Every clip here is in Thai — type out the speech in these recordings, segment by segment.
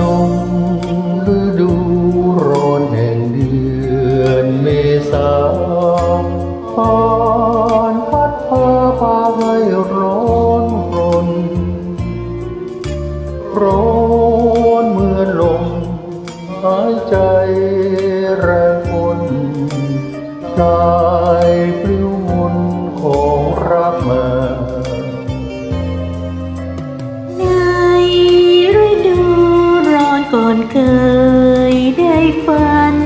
ลงฤดูร้อนแห่งเดือนเมษาผ่านพัดพาพาให้ร้อนรน ร้อนเหมือนลมหายใจแรงคนกา ฝัน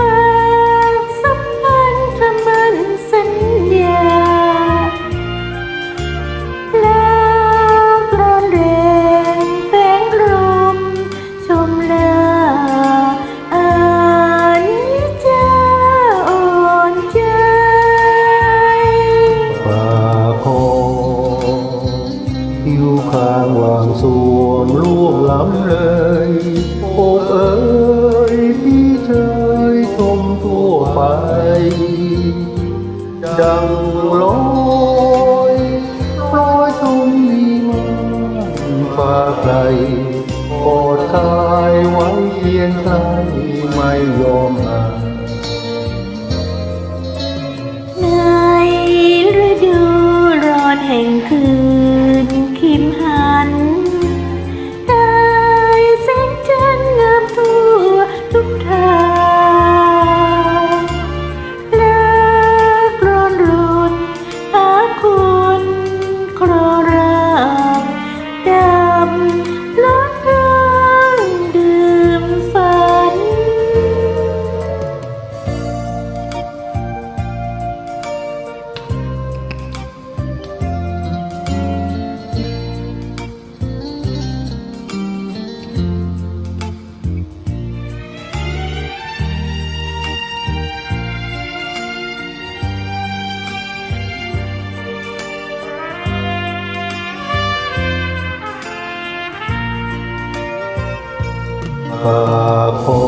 ปากสัมพันธ์คำมันสัญญาแล้วร้อนแรงแฝงลมชมลาอันจะอ่อนใจป่าคอผิวข้างวางสวงล่วงล้ำเลยโอ้เอ๋ย ดังลอยลอยชมมีมันฟ้าไกลกอดกายไว้เคียงใครไม่ยอมห่างในฤดูร้อนแห่งคืนคิมหัน ปาคอ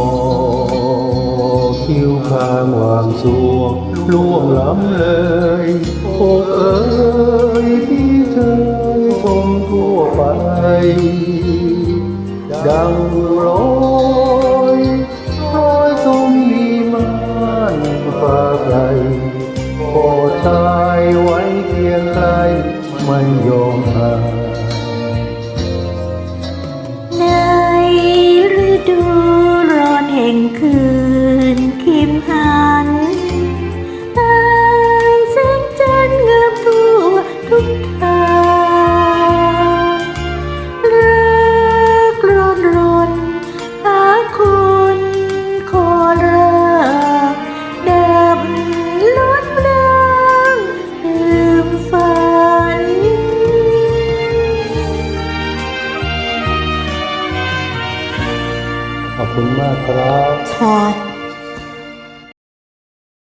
คิ้วข้างวางสวงล่วงล้ำเลยโอ้เอ๋ยพี่เชยชมทั่วไป ดังลอยลอยชมมีมันฟ้าไกลโอชายไว้เพียงใครไม่ยอมห่าง คุณมากครับค่ะ